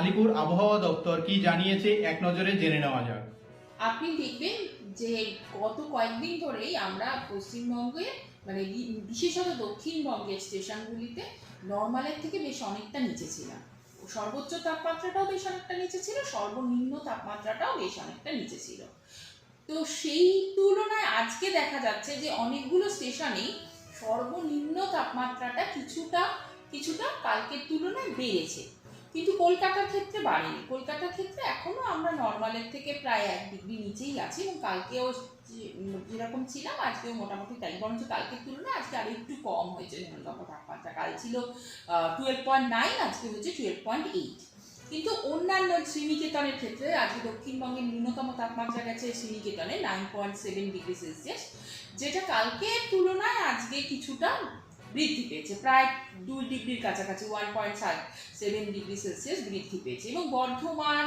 আলিপুর আবহাওয়া দপ্তর কি জানিয়েছে, এক নজরে জেনে নেওয়া যাক। আপনি দেখবেন যে গত কয়েকদিন ধরেই আমরা পশ্চিমবঙ্গে মানে বিশেষত দক্ষিণবঙ্গের স্টেশনগুলিতে নর্মালের থেকে বেশ অনেকটা নিচে ছিলাম। সর্বোচ্চ তাপমাত্রাটাও বেশ অনেকটা নিচে ছিল, সর্বনিম্ন তাপমাত্রাটাও বেশ অনেকটা নিচে ছিল। তো সেই তুলনায় আজকে দেখা যাচ্ছে যে অনেকগুলো স্টেশনেই সর্বনিম্ন তাপমাত্রাটা কিছুটা কিছুটা কালকের তুলনায় বেড়েছে। কিন্তু কলকাতার ক্ষেত্রে বাড়েনি। কলকাতার ক্ষেত্রে এখনও আমরা নর্মালের থেকে প্রায় এক ডিগ্রি নিচেই আছি এবং কালকেও যেরকম ছিলাম, আজকেও মোটামুটি তাই। বরঞ্চ কালকের তুলনায় আজকে আরও একটু কম হয়েছে ন্যূনতম তাপমাত্রা কাল ছিল টুয়েলভ পয়েন্ট নাইন আজকে হচ্ছে টুয়েলভ পয়েন্ট এইট কিন্তু অন্যান্য শ্রীনিকেতনের ক্ষেত্রে আজকে দক্ষিণবঙ্গের ন্যূনতম তাপমাত্রা গেছে শ্রীনিকেতনে nine point seven degree Celsius যেটা কালকের তুলনায় আজকে কিছুটা বৃদ্ধি পেয়েছে। প্রায় দুই ডিগ্রির কাছাকাছি one point seven degree Celsius বৃদ্ধি পেয়েছে। এবং বর্ধমান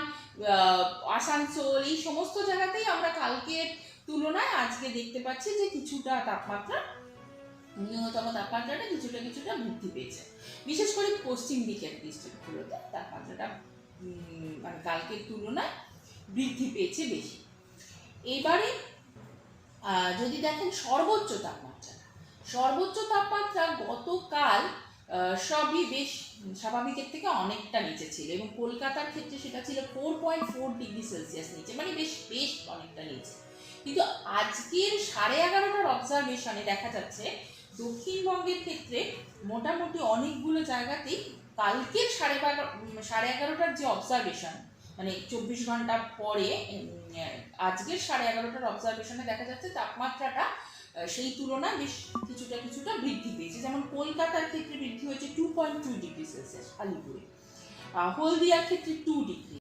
আসানসোল, এই সমস্ত জায়গাতেই আমরা কালকের তুলনায় আজকে দেখতে পাচ্ছি যে কিছুটা তাপমাত্রা, ন্যূনতম তাপমাত্রাটা কিছুটা কিছুটা বৃদ্ধি পেয়েছে। বিশেষ করে পশ্চিম দিকের ডিস্ট্রিক্টগুলোতে তাপমাত্রাটা মানে কালকের তুলনায় বৃদ্ধি পেয়েছে বেশি। এবারে যদি দেখেন সর্বোচ্চ তাপমাত্রা সর্বোচ্চ তাপমাত্রা গতকাল সবই বেশ স্বাভাবিকের থেকে অনেকটা নিচে ছিল এবং কলকাতার ক্ষেত্রে সেটা ছিল four point four degree Celsius নিচে মানে বেশ বেশ অনেকটা নিচে। কিন্তু আজকের সাড়ে এগারোটার অবজারভেশনে দেখা যাচ্ছে, দক্ষিণবঙ্গের ক্ষেত্রে মোটামুটি অনেকগুলো জায়গাতেই কালকের সাড়ে বারো সাড়ে এগারোটার যে অবজারভেশন মানে চব্বিশ ঘণ্টা পরে আজকের সাড়ে এগারোটার অবজারভেশনে দেখা যাচ্ছে তাপমাত্রাটা সেই তুলনায় বেশ কিছুটা কিছুটা বৃদ্ধি পেয়েছে। যেমন কলকাতার ক্ষেত্রে বৃদ্ধি হয়েছে two point two degree Celsius আলিপুরে। হলদিয়ার ক্ষেত্রে টু ডিগ্রি